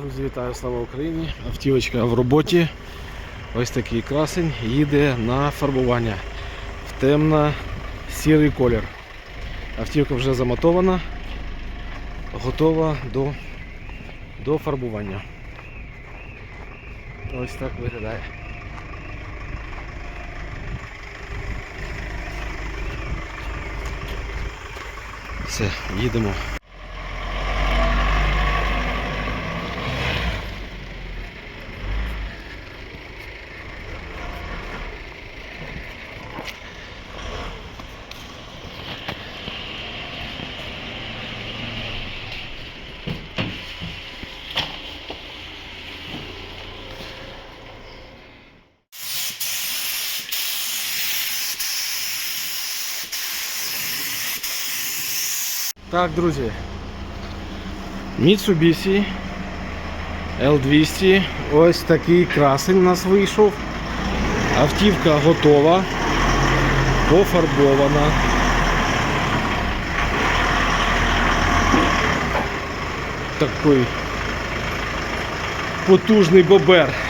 Друзі, вітаю, слава Україні! Автівочка в роботі. Ось такий красень їде на фарбування в темно-сірий колір. Автівка вже замотована, готова до, до фарбування. Ось так виглядає. Все, їдемо. Так, друзі. Mitsubishi L200. Ось такий красень у нас вийшов. Автівка готова, пофарбована. Такий потужний бобер.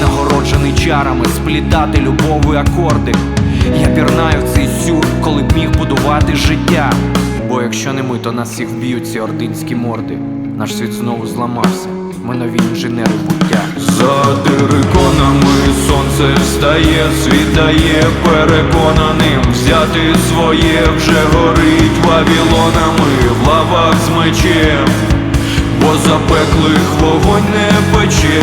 нагороджений чарами сплітати любові акорди. Я пірнаю в цей сюр, коли б міг будувати життя. Бо якщо не ми, то нас всіх вб'ють ці ординські морди. Наш світ знову зламався. Ми нові інженери буття. За териконами сонце встає, світає переконаним взяти своє вже горить вавілонами в лавах з мечем, бо запеклих вогонь не пече,